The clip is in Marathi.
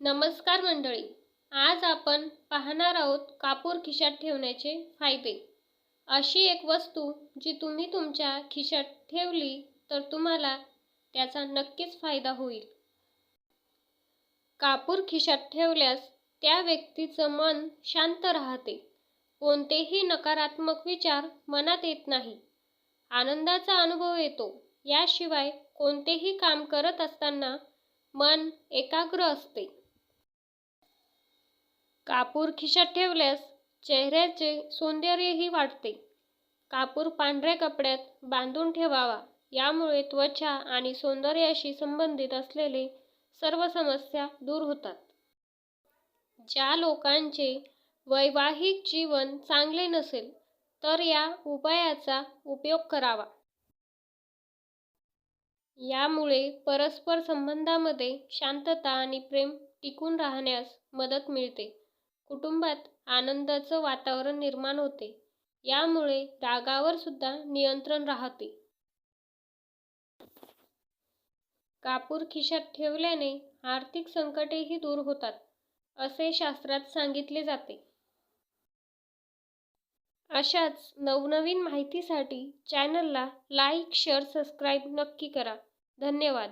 नमस्कार मंडळी आज आपण पाहणार आहोत कापूर खिशात ठेवण्याचे फायदे. अशी एक वस्तू जी तुम्ही तुमच्या खिशात ठेवली तर तुम्हाला त्याचा नक्कीच फायदा होईल. कापूर खिशात ठेवल्यास त्या व्यक्तीचं मन शांत राहते. कोणतेही नकारात्मक विचार मनात येत नाही. आनंदाचा अनुभव येतो. याशिवाय कोणतेही काम करत असताना मन एकाग्र असते. कापूर खिशात ठेवल्यास चेहऱ्याचे सौंदर्यही वाढते. कापूर पांढऱ्या कपड्यात बांधून ठेवावा यामुळे त्वचा आणि सौंदर्याशी संबंधित असलेले सर्व समस्या दूर होतात. ज्या लोकांचे वैवाहिक जीवन चांगले नसेल तर या उपायाचा उपयोग करावा. यामुळे परस्पर संबंधामध्ये शांतता आणि प्रेम टिकून राहण्यास मदत मिळते. कुटुंबात आनंदाचं वातावरण निर्माण होते. यामुळे रागावर सुद्धा नियंत्रण राहते. कापूर खिशात ठेवल्याने आर्थिक संकटेही दूर होतात असे शास्त्रात सांगितले जाते. अशाच नवनवीन माहितीसाठी चॅनलला लाईक शेअर सबस्क्राईब नक्की करा. धन्यवाद.